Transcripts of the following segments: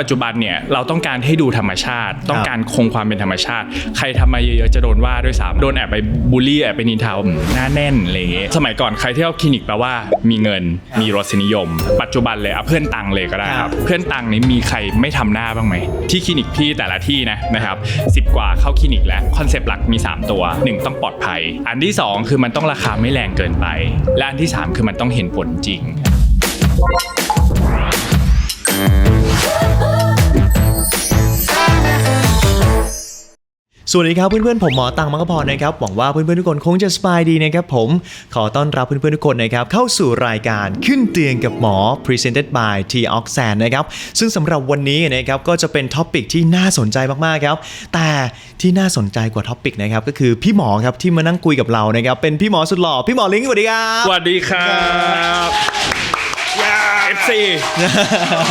ปัจจุบันเนี่ยเราต้องการให้ดูธรรมชาติ ต้องการคงความเป็นธรรมชาติ ใครทำมาเยอะๆจะโดนว่าด้วยซ้ำโดนแอบไปบูลลี่แอบไปนินทาว่าอืมหน้าแน่นอะไรอย่างเงี้ยสมัยก่อนใครที่เข้าคลินิกแปลว่ามีเงินมีรสนิยม ปัจจุบันเลยเอาเพื่อนตังเลยก็ได้ครับ เพื่อนตังนี้มีใครไม่ทำหน้าบ้างไหมที่คลินิกพี่แต่ละที่นะนะครับสิบกว่าเข้าคลินิกแล้วคอนเซปต์หลักมี 3 ตัว 1 ต้องปลอดภัย อันที่ 2 คือมันต้องราคาไม่แรงเกินไป และอันที่ 3 คือมันต้องเห็นผลจริง สวัสดีครับเพื่อนๆผมหมอตังมังกรพรนะครับหวังว่าเพื่อนๆทุกคนคงจะสบายดีนะครับผมขอต้อนรับเพื่อนๆทุกคนนะครับเข้าสู่รายการขึ้นเตียงกับหมอ Presented by T Oxan นะครับซึ่งสำหรับวันนี้นะครับก็จะเป็นท็อปิกที่น่าสนใจมากๆครับแต่ที่น่าสนใจกว่าท็อปิกนะครับก็คือพี่หมอครับที่มานั่งคุยกับเรานะครับเป็นพี่หมอสุดหล่อพี่หมอลิงสวัสดีครับสวัสดีครับ FC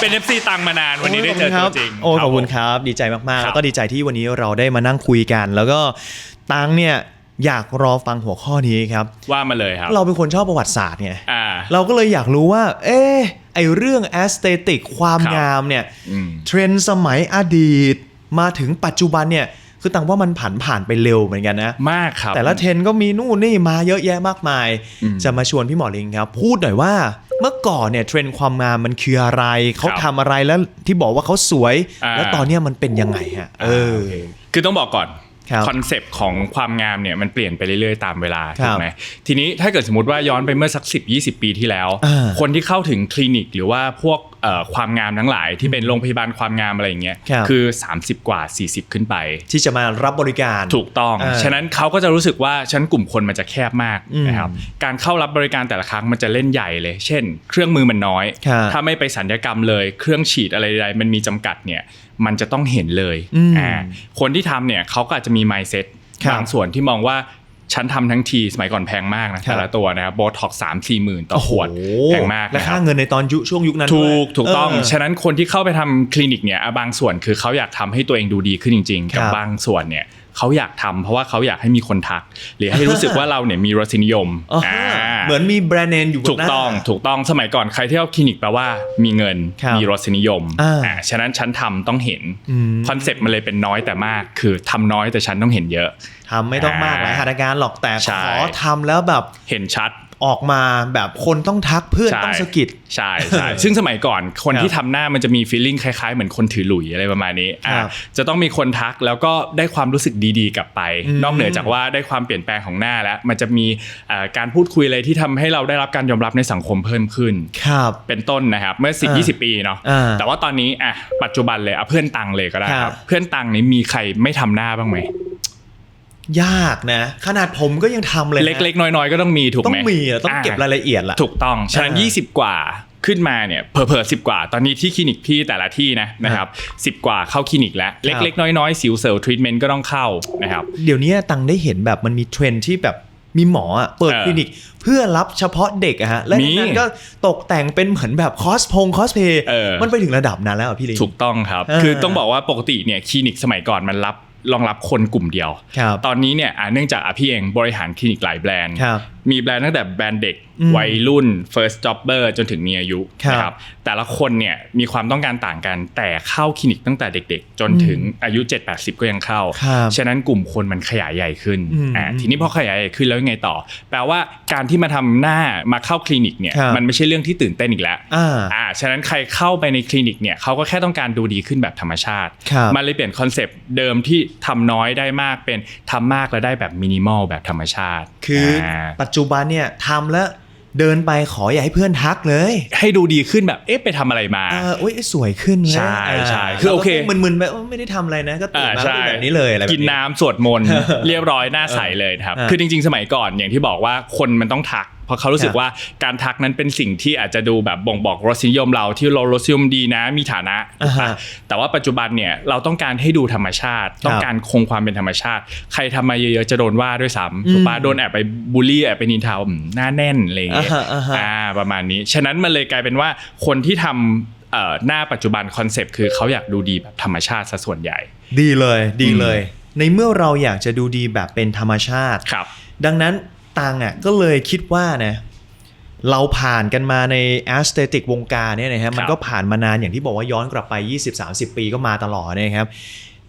เป็น FC ตังมานานวันนี้ได้เจอตัวจริงโอ้ขอบคุณรัครับ ดีใจมากครับๆแล้วก็ดีใจที่วันนี้เราได้มานั่งคุยกัน แล้วก็ตังเนี่ยอยากรอฟังหัวข้อนี้ครับบว่ามาเลยครับ เราเป็นคนชอบประวัติศาสตร์ไงอ่าเราก็เลยอยากรู้ว่า เอ๊ะไอเรื่องแอสเตติกความครับงามเนี่ยอืมเทรนด์สมัยอดีต มาถึงปัจจุบันเนี่ยคือตังว่ามันผ่านผ่านไปเร็วเหมือนกันนะ มากครับ แต่ละเทรนด์ก็มีนู่นนี่มาเยอะแยะมากมายอืมจะมาชวนพี่หมอลิงครับ พูดหน่อยว่า เมื่อก่อนเนี่ยเทรนด์ความงามมันคืออะไร เขาครับทำอะไรแล้วที่บอกว่าเขาสวยอ่าแล้วตอนเนี้ยมันเป็นยังไงฮะเออโอเคคือต้องบอกก่อนครับคอนเซปต์ของความงามเนี่ยมันเปลี่ยนไปเรื่อยๆตามเวลาครับถูกไหมทีนี้ถ้าเกิดสมมติว่าย้อนไปเมื่อสัก 10 20 ปีที่แล้วอ่าคนที่เข้าถึงคลินิกหรือว่าพวกเอ่อ ความงามทั้งหลายที่เป็นโรงพยาบาลความงามอะไรอย่างเงี้ยครับคือ 30 กว่า 40 ขึ้นไป ที่จะมารับบริการถูกต้องอ่าฉะนั้นเขาก็จะรู้สึกว่าชั้นกลุ่มคนมันจะแคบมากอืมนะครับการเข้ารับบริการแต่ละครั้งมันจะเล่นใหญ่เลย เช่น เครื่องมือมันน้อยครับถ้าไม่ไปสัญญกรรมเลยเครื่องฉีดอะไรใดๆมันมีจำกัดเนี่ยมันจะต้องเห็นเลยอืมอ่าคนที่ทำเนี่ยเขาก็อาจจะมี mindset ครับบางส่วนที่มองว่า ฉันทำทั้งทีสมัยก่อนแพงมากนะครับแต่ละตัวนะครับโบท็อกสามสี่หมื่นต่อขวดโอ้แพงมากและนะคค่ารับเงินในตอนยุช่วงยุคนั้นถูด้วยกถูกต้องเฉะนั้นคนที่เข้าไปทำคลินิกเนี่ยอะบางส่วนคือเขาอยากทำให้ตัวเองดูดีขึ้นจริงๆกับครับบางส่วนเนี่ยเขาอยากทำเพราะว่าเขาอยากให้มีคนทัก หรือให้รู้สึกว่าเราเนี่ยมีรสนิยมอ๋ออ่าเหมือนมีแบรนด์เนมอยู่บนถูกหน้าต้องถูกต้องสมัยก่อนใครที่เข้าคลินิกแปลว่ามีเงินครับมีรสนิยมอ่าอ่าฉะนั้นฉันทำต้องเห็นอืมคอนเซ็ปต์มันเลยเป็นน้อยแต่มาก คือทำน้อยแต่ฉันต้องเห็นเยอะ ทำไม่ต้องมากหลายหัตถการหรอกแต่ใช่ขอทำแล้วแบบเห็นชัดออกมาแบบคนต้องทักเพื่อนใช่ต้องสะกิดใช่ใช่ซึ่งสมัยก่อนคนครับที่ทำหน้ามันจะมีฟีลลิ่งคล้ายๆ เหมือนคนถือหลุยอะไรประมาณนี้อะครับจะต้องมีคนทักแล้วก็ได้ความรู้สึกดีๆ กลับไปอืมนอกเหนือจากว่าได้ความเปลี่ยนแปลงของหน้าแล้ว มันจะมีเอ่อการพูดคุยอะไรที่ทำให้เราได้รับการยอมรับในสังคมเพิ่มขึ้นครับเป็นต้นนะครับเมื่ออ่า10 20ปีเนาะอ่าแต่ว่าตอนนี้อะปัจจุบันเลยเอาเพื่อนตังเลยก็ได้คครัรับบเพื่อนตังนี้มีใครไม่ทำหน้าบ้างไหม ยากนะ ขนาดผมก็ยังทำเลยนะเล็กๆ น้อยๆ ก็ต้องมีถูกต้อไหมงมีอะต้องเก็บรายละเอียดล่ะถูกต้องฉะนั้นอ่า20 กว่าขึ้นมาเนี่ยเพอเพอสิบกว่าตอนนี้ที่คลินิกพี่แต่ละที่นะนะครับสิบกว่าเข้าคลินิกแล้ว เล็กๆ น้อยๆ สิวเซลล์ทรีทเมนต์ก็ต้องเข้านะครับเดี๋ยวนี้ตังได้เห็นแบบมันมีเทรนด์ที่แบบมีหมออะเปิดเออคลินิกเพื่อรับเฉพาะเด็กอะฮะและมีในนั้นก็ตกแต่งเป็นเหมือนแบบคอสพงคอสเพย์เออมันไปถึงระดับนั้นแล้วอะพี่ลิงถูกต้องครับเออคือต้องบอกว่าปกติเนี่ยคลินิกสมัยก่อนมันรับ รองรับคนกลุ่มเดียวครับตอนนี้เนี่ยอะเนื่องจากอะพี่เองบริหารคลินิกหลายแบรนด์ครับมีแบรนด์ตั้งแต่แบรนด์เด็กอืมวัยรุ่น first jobber จนถึงมีอายุครับนะครับ แต่ละคนเนี่ยมีความต้องการต่างกัน แต่เข้าคลินิกตั้งแต่เด็กๆ จนถึงอายุ 7-80 ก็ยังเข้าครับฉะนั้นกลุ่มคนมันขยายใหญ่ขึ้นอืมอ่าทีนี้พอขยายใหญ่ขึ้นแล้วยังไงต่อ แปลว่าการที่มาทำหน้ามาเข้าคลินิกเนี่ยครับมันไม่ใช่เรื่องที่ตื่นเต้นอีกแล้วอ่าอ่าฉะนั้นใครเข้าไปในคลินิกเนี่ยเขาก็แค่ต้องการดูดีขึ้นแบบธรรมชาติครับมันเลยเปลี่ยนคอนเซปต์เดิมที่ทำน้อยได้มากเป็นทำมากแล้วได้แบบมินิมอลแบบธรรมชาติ คืออาปัจจุบันเนี่ยทำแล้วเดินไปขออย่าให้เพื่อนทักเลย ให้ดูดีขึ้นแบบเอ๊ะไปทำอะไรมาเอออุ้ยสวยขึ้นเลยใช่าใช่คือโอเคแล้วก็มึนๆไปเออไม่ได้ทำอะไรนะก็ตื่นอ่ามาใช่เป็นแบบนี้เลยอะไรแบบกินน้ำสวดมนต์เรียบร้อยหน้าใสเลยนะครับอ่าคือจริง ๆ สมัยก่อนอย่างที่บอกว่าคนมันต้องทัก เพราะเขารู้สึกครับว่าการทักนั้นเป็นสิ่งที่อาจจะดูแบบบ่งบอกรสนิยมเราที่เรารสนิยมดีนะมีฐานะอ่าฮะอะแต่ว่าปัจจุบันเนี่ยเราต้องการให้ดูธรรมชาติ ต้องการคงความเป็นธรรมชาติ ใครทำมาเยอะๆจะโดนว่าด้วยซ้ำถูกปะโดนแอบไปบูลลี่แอบไปนินทาว่าอืมหน้าแน่นอะไรอย่างเงี้ยอ่าฮะอ่าฮะอ่าประมาณนี้ ฉะนั้นมันเลยกลายเป็นว่าคนที่ทำเอ่อหน้าปัจจุบันคอนเซปต์คือเขาอยากดูดีแบบธรรมชาติซะส่วนใหญ่ ดีเลยดีอืมเลย ในเมื่อเราอยากจะดูดีแบบเป็นธรรมชาติครับ ดังนั้น ตังอะก็เลยคิดว่านะเราผ่านกันมาในแอสเตติกวงการเนี่ยนะฮะมันครับก็ผ่านมานานอย่างที่บอกว่าย้อนกลับไป 20-30 ปีก็มาตลอดนะครับ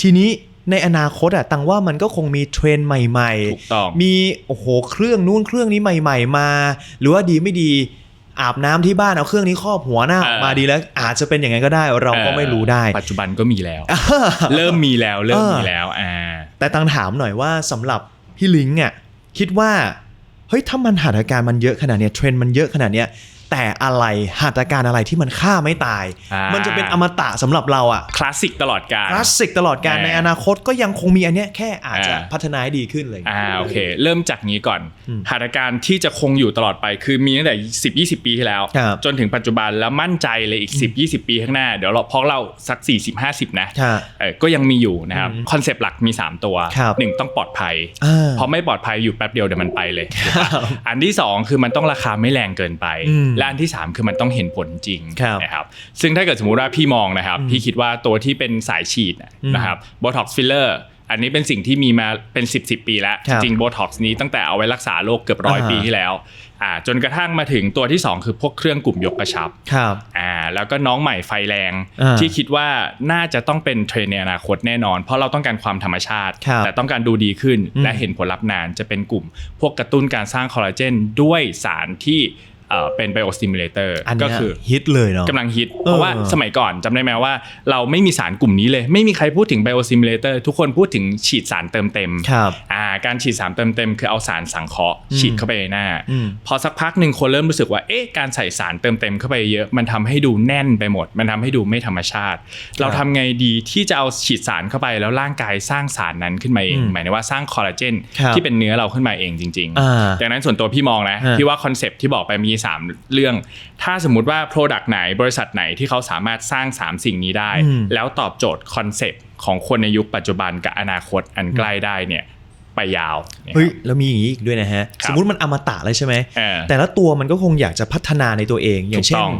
ทีนี้ในอนาคตอะตังว่ามันก็คงมีเทรนด์ใหม่ถูกต้องมีโอ้โหเครื่องนู้นเครื่องนี้ใหม่ ๆ มา หรือว่าดีไม่ดีอาบน้ำที่บ้านเอาเครื่องนี้ครอบหัวหน้าออกมาเออดีแล้วอาจจะเป็นอย่างนั้นก็ได้เราก็ไม่รู้ได้ ปัจจุบันก็มีแล้ว เริ่มมีแล้วเริ่มมีแล้วอ่าแต่ตังถามหน่อยว่าสำหรับพี่ลิงอะคิดว่า เฮ้ยถ้ามันหัตถการมันเยอะขนาดเนี้ยเทรนด์มันเยอะขนาดเนี้ย แต่อะไรหัตถการอะไรที่มันฆ่าไม่ตาย อ่ามั มันจะเป็นอมตะสำหรับเราอะคลาสสิกตลอดกาล คลาสสิกตลอดการอ่าในอนาคตก็ยังคงมีอันเนี้ยแค่อาจจะอ่า พัฒนาให้ดีขึ้นเลย อ่าโอเค เริ่มจากนี้ก่อนอืมหัตถการที่จะคงอยู่ตลอดไป คือมีตั้งแต่ 10 20 ปีที่แล้ว ครับจนถึงปัจจุบันแล้วมั่นใจเลยอีก 10 20 ปีข้างหน้า เดี๋ยวเราเพราะเราสัก 40 50 นะค่ะเออก็ยังมีอยู่นะครับอืมคอนเซปต์หลักมี 3 ตัว ครับหนึ่งต้องปลอดภัย อ่า เพราะไม่ปลอดภัยอยู่แป๊บเดียวเดี๋ยวมันไปเลยอันที่ 2 คือมันต้องราคาไม่แรงเกินไป อืมและอันที่ 3 คือมันต้องเห็นผลจริงครับนะครับซึ่งถ้าเกิดสมมุติว่าพี่มองนะครับพี่คิดว่าตัวที่เป็นสายฉีดอืมนะครับโบท็อกซ์ฟิลเลอร์อันนี้เป็นสิ่งที่มีมาเป็น 10 10ปีแล้วครัจบริงโบท็อกซ์นี้ตั้งแต่เอาไว้รักษาโรคเกือบร้อยอ่าปีที่แล้วอ่าจนกระทั่งมาถึงตัวที่ 2 คือพวกเครื่องกลุ่มยกกระชับครับอ่าแล้วก็น้องใหม่ไฟแรงอ่าที่คิดว่าน่าจะต้องเป็นเทรนด์ในอนาคตแน่นอน เพราะเราต้องการความธรรมชาติครับแต่ต้องการดูดีขึ้นอืมและเห็นผลลัพธ์นานจะเป็นกลุ่ม พวกกระตุ้นการสร้างคอลลาเจนด้วยสารที่ เอ่อเป็นไบโอสติมูเลเตอร์อันก็เนี้ยคือฮิตเลยเนาะกำลังฮิต เพราะว่าสมัยก่อนจำได้ไหมว่า เราไม่มีสารกลุ่มนี้เลย ไม่มีใครพูดถึงไบโอซิมูเลเตอร์ทุกคนพูดถึงฉีดสารเติมเต็มครับอ่าการฉีดสารเติมเต็มคือเอาสารสังเคราะห์อืมฉีดเข้าไปในหน้าอืมพอสักพักหนึ่งคนเริ่มรู้สึกว่าเอ๊ะการใส่สารเติมเต็มเข้าไปเยอะ มันทำให้ดูแน่นไปหมด มันทำให้ดูไม่ธรรมชาติ เราทำไงดีที่จะเอาฉีดสารเข้าไปแล้วร่างกายสร้างสารนั้นขึ้นมาเองอืมหมายถึงว่าสร้างคอลลาเจนครับที่เป็นเนื้อเราขึ้นมาเองจริงอ่าดังนั้นส่วนตัวพี่มองนะฮะพี่ว่าคอนเซปต์ที่บอกไปมี3 เรื่อง ถ้าสมมุติว่า Product ไหนบริษัทไหนที่เขาสามารถสร้าง 3 สิ่งนี้ได้อืมแล้วตอบโจทย์คอนเซปต์ของคนในยุคปัจจุบันกับอนาคตอันใกล้ได้เนี่ยไปยาวนะครับเฮ้ยแล้วมีอย่างนี้อีกด้วยนะฮะครับสมมุติมันอมตะเลยใช่ไหมเออแต่ละตัวมันก็คงอยากจะพัฒนาในตัวเองอย่างเช่ถูกนต้อง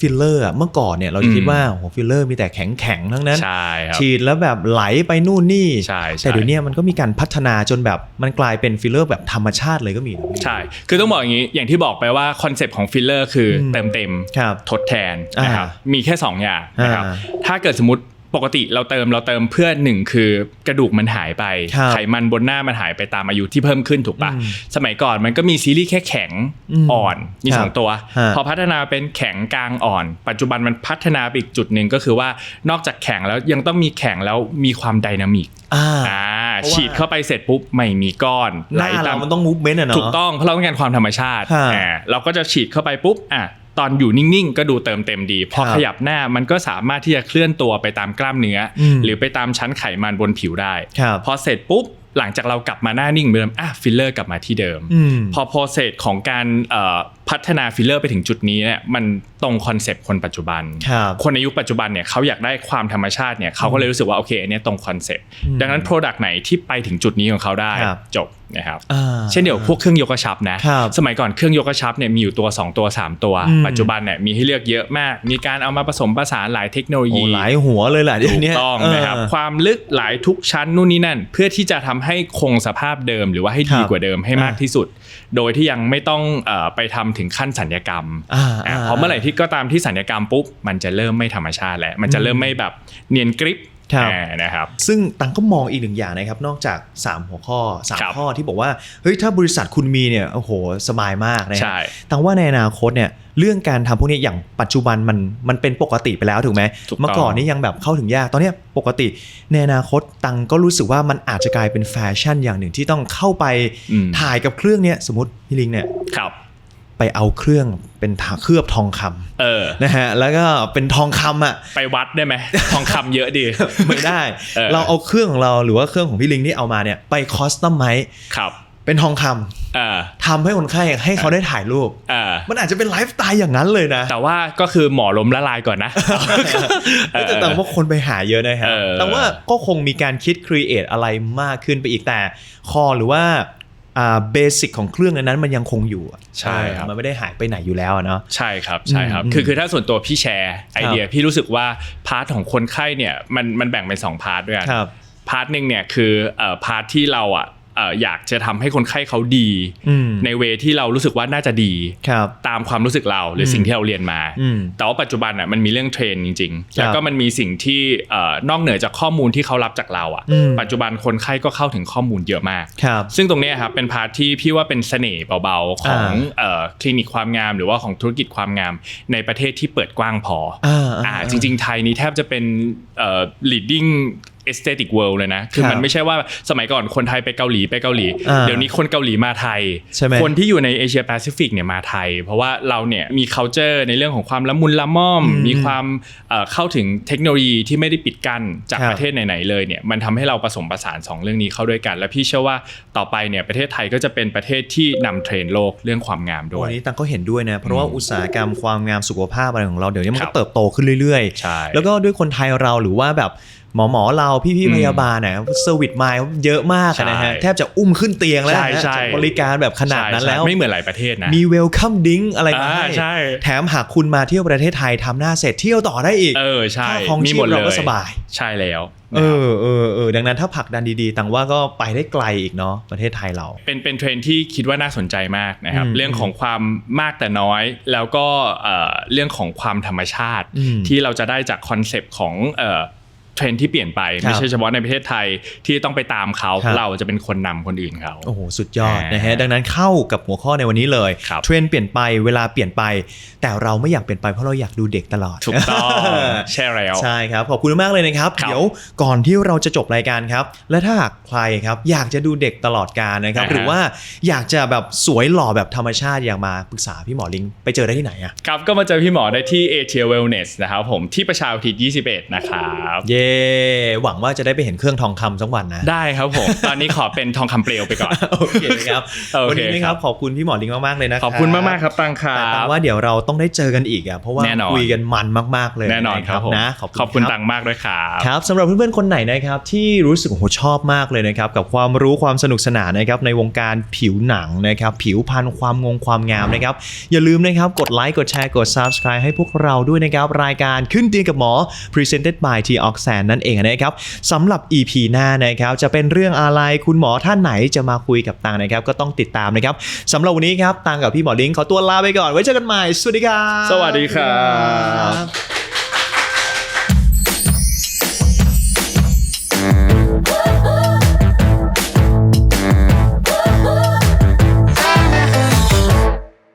ฟิลเลอร์อะเมื่อก่อนเนี่ยเราจะคิดอืมว่าโอ้โหฟิลเลอร์มีแต่แข็งแข็งๆทั้งนั้นใช่ครับฉีดแล้วแบบไหลไปนู่นนี่ใช่ใช่แต่เดี๋ยวเนี้มันก็มีการพัฒนาจนแบบมันกลายเป็นฟิลเลอร์แบบธรรมชาติเลยก็มีนะพี่ใช่ คือต้องบอกอย่างนี้ อย่างที่บอกไปว่าคอนเซปต์ของฟิลเลอร์คืออมเติมเต็มครับทดแทนนะครับมีแค่ 2 อย่างนะครับอ่าถ้าเกิดสมมติ ปกติเราเติมเราเติมเพื่อหนึ่งคือกระดูกมันหายไปครับไขมันบนหน้ามันหายไปตามอายุที่เพิ่มขึ้นถูกปะอืมสมัยก่อนมันก็มีซีรีส์แค่แข็งอืมอ่อนมีครับสองตัวฮะพอพัฒนาเป็นแข็งกลางอ่อน ปัจจุบันมันพัฒนาไปอีกจุดหนึ่งก็คือว่านอกจากแข็งแล้วยังต้องมีแข็งแล้วมีความไดนามิกอ่าอ่าเพราะว่าฉีดเข้าไปเสร็จปุ๊บไม่มีก้อนหน้าเรามันต้องมูฟเมนต์อะเนาะถูกต้องเพราะเราต้องการความธรรมชาติฮะอ่าเราก็จะฉีดเข้าไปปุ๊บอะ ตอนอยู่นิ่งๆ ก็ดูเติมเต็มดี พอครับขยับหน้ามันก็สามารถที่จะเคลื่อนตัวไปตามกล้ามเนื้ออมหรือไปตามชั้นไขมันบนผิวได้ครับพอเสร็จปุ๊บหลังจากเรากลับมาหน้านิ่งเหมือนเดิมอะฟิลเลอร์กลับมาที่เดิมอืมพอโปรเซสของการเอ่อพัฒนาฟิลเลอร์ไปถึงจุดนี้เนี่ยมันตรงคอนเซปต์คนปัจจุบันครับคนในยุคปัจจุบันเนี่ยเขาอยากได้ความธรรมชาติเนี่ยเขาก็เลยรู้สึกว่าโอเคอันเนี้ยตรงคอนเซปต์ดังนั้น Product ไหนที่ไปถึงจุดนี้ของเขาได้ครับจบนะครับอ่าเช่นเดียวพวกเครื่องยกกระชับนะครับสมัยก่อนเครื่องยกกระชับเนี่ยมีอยู่ตัว 2 ตัว 3 ตัวอืมปัจจุบันเนี่ยมีให้เลือกเยอะมาก มีการเอามาผสมผสานหลายเทคโนโลโอ้ยีหลายหัวเลยแหละเดี๋ยวถูกนี้ต้องเนะครับความลึกหลายทุกชั้นนู่นนี่นั่น เพื่อที่จะทำให้คงสภาพเดิมหรือว่าให้ดีครับกว่าเดิมให้มากอ่าที่สุด โดยที่ยังไม่ต้องเอ่อไปทำถึงขั้นสัญญกรรมอ่าอะอ่าเพราะเมื่อไหร่ที่ก็ตามที่สัญญกรรมปุ๊บมันจะเริ่มไม่ธรรมชาติแล้วมันจะเริ่มไม่แบบเนียนกริปครับอ่านะครับซึ่งตังก็มองอีกหนึ่งอย่างนะครับนอกจาก 3 หัวข้อครับ3ข้อที่บอกว่าเฮ้ยถ้าบริษัทคุณมีเนี่ยโอ้โหสบายมากนะคใช่รับตังว่าในอนาคตเนี่ยเรื่องการทำพวกนี้อย่างปัจจุบันมันมันเป็นปกติไปแล้วถูกไหมถูกต้องเมื่อก่อนนี่ยังแบบเข้าถึงยากตอนเนี้ยปกติในอนาคตตังก็รู้สึกว่ามันอาจจะกลายเป็นแฟชั่นอย่างหนึ่งที่ต้องเข้าไปอืมถ่ายกับเครื่องเนี่ยสมมติพี่ลิงเนี่ยครับ ไปเอาเครื่องเป็นถาเคลือบทองคำเออนะฮะแล้วก็เป็นทองคำอะไปวัดได้ไหมทองคำเยอะดีไม่ได้เออเราเอาเครื่องของเราหรือว่าเครื่องของพี่ลิงที่เอามาเนี่ยไปคอสตอมไมครับเป็นทองคำเออทำให้คนไข้ให้เขาได้ถ่ายรูปเออมันอาจจะเป็นไลฟ์สไตล์อย่างนั้นเลยนะ แต่ว่าก็คือหมอล้มละลายก่อนนะแต่แต่ว่าคนไปหาเยอะนะฮะเออแต่ว่าก็คงมีการคิดครีเอทอะไรมากขึ้นไปอีกแต่ คอหรือว่าอ่า เบสิกของเครื่องอันนั้นมันยังคงอยู่อะใช่ครับเออมันไม่ได้หายไปไหนอยู่แล้วอะเนาะใช่ครับใช่ครับอืมคือคือถ้าส่วนตัวพี่แชร์ไอเดียพี่รู้สึกว่าพาร์ทของคนไข้เนี่ยมันมันแบ่งเป็นสองพาร์ทด้วยกันครับพาร์ทหนึ่งเนี่ยคือเอ่อพาร์ทที่เราอะเอ่ออยากจะทำให้คนไข้เขาดีอืมในเวที่เรารู้สึกว่าน่าจะดีครับตามความรู้สึกเราหรือสิ่งที่เราเรียนมาอืมแต่ว่าปัจจุบันอะมันมีเรื่องเทรนจริงๆ แล้วครัก็บมันมีสิ่งที่เอ่อนอกเหนือจากข้อมูลที่เขารับจากเราอะอืมปัจจุบันคนไข้ก็เข้าถึงข้อมูลเยอะมากครับซึ่งตรงเนี้ยครับเป็นพาร์ทที่พี่ว่าเป็นเสน่ห์เบาๆ ของเอ่อคลินิกความงาม หรือว่าของธุรกิจความงามในประเทศที่เปิดกว้างพออาอ่าอ่าจริง ๆ ไทยนี่แทบจะเป็น เอ่อ leading aesthetic world เลยนะ คือครับมันไม่ใช่ว่าสมัยก่อนคนไทยไปเกาหลีไปเกาหลีอ่าเดี๋ยวนี้คนเกาหลีมาไทยใช่ไหมคนที่อยู่ในเอเชียแปซิฟิกเนี่ยมาไทย เพราะว่าเราเนี่ยมี culture ในเรื่องของความละมุนละม่อมอืมมีความเอ่อเข้าถึงเทคโนโลยีที่ไม่ได้ปิดกั้นจากครับประเทศไหนๆเลยเนี่ยมันทำให้เราผสมผสานสองเรื่องนี้เข้าด้วยกัน และพี่เชื่อว่าต่อไปเนี่ยประเทศไทยก็จะเป็นประเทศที่นำเทรนด์โลกเรื่องความงามด้ววันยนี้ตังก็เห็นด้วยนะเพราะว่าอุตสาหกรรมความงามสุขภาพอะไรของเราเดี๋ยวนี้มันครัก็บเติบโตขึ้นเรื่อยใช่แล้วก็ด้วยคนไทยเราหรือว่าแบบ หมอหมอเราพี่อืพี่มพยาบาลเนี่ยเซอร์วิสมาเยอะมากอะนะฮะใช่แทบจะอุ้มขึ้นเตียงแล้วใช่นะใช่บริการแบบขนาดนั้นใช่แล้วไม่เหมือนหลายประเทศนะมีเวลคัมดิ้งอะไรมาอ่าให้ใช่แถมหากคุณมาเที่ยวประเทศไทยทำหน้าเสร็จเที่ยวต่อได้อีกเออใช่ค่าครองมีชีหมพดเราเลก็ยสบายใช่แล้วเออเออเออดังนั้นถ้าผลักดันดีๆตังว่าก็ไปได้ไกลอีกเนาะประเทศไทยเรา เป็นเป็นเทรนด์ที่คิดว่าน่าสนใจมากนะครับอืมเรื่องของความมากแต่น้อย แล้วก็เอ่อเรื่องของความธรรมชาติอืมที่เราจะได้จากคอนเซปต์ของ เอ่อเทรนด์ที่เปลี่ยนไปครับไม่ใช่เฉพาะในประเทศไทยที่ต้องไปตามเขาครับเราจะเป็นคนนำคนอื่นเขาโอ้โหสุดยอดอ่านนะฮะดังนั้นเข้ากับหัวข้อในวันนี้เลยครับเทรนด์เปลี่ยนไปเวลาเปลี่ยนไป แต่เราไม่อยากเปลี่ยนไปเพราะเราอยากดูเด็กตลอดถูกต้องใช่แล้วใช่ครับขอบคุณมากเลยนะครับครับเดี๋ยวก่อนที่เราจะจบรายการครับ และถ้าหากใครครับอยากจะดูเด็กตลอดการนะครับอ่าฮะหรือว่าอยากจะแบบสวยหล่อแบบธรรมชาติอยากมาปรึกษาพี่หมอลิงไปเจอได้ที่ไหนอะครับก็มาเจอพี่หมอได้ที่ a t i a Wellness นะครับผมที่ประชาอุทิศ21 นะครับเย่หวังว่าจะได้ไปเห็นเครื่องทองคำสักวันนะ ได้ครับผม ตอนนี้ขอเป็นทองคำเปลวไปก่อน โอเคครับโอเควันนี้นะคครัรับบขอบคุณพี่หมอลิงมาก ๆ เลยนะขอบคุณมาก ๆ ครับตังครัแต่บว่าเดี๋ยวเราต้องได้เจอกันอีกอะเพราะว่าแน่นอนคุยกันมันมาก ๆ เลยแน่นอนครับผมนะขอบคุณขอบคุณรับตังมากด้วยครับครับสำหรับเพื่อน ๆ คนไหนนะครับที่รู้สึกโอ้โหชอบมากเลยนะครับกับความรู้ความสนุกสนานนะครับในวงการผิวหนังนะครับผิวพรรณความงงความงามนะครับอย่าลืมนะครับกดไลค์กดแชร์กด subscribe ให้พวกเราด้วยนะครับรายการขึ้นเตียงกับหมอ presented by T นั่นเองนะครับสำหรับ EP หน้านะครับจะเป็นเรื่องอะไรคุณหมอท่านไหนจะมาคุยกับตังนะครับก็ต้องติดตามนะครับสำหรับวันนี้ครับตังกับพี่หมอลิงขอตัวลาไปก่อนไว้เจอกันใหม่สวัสดีครับสวัสดีครับ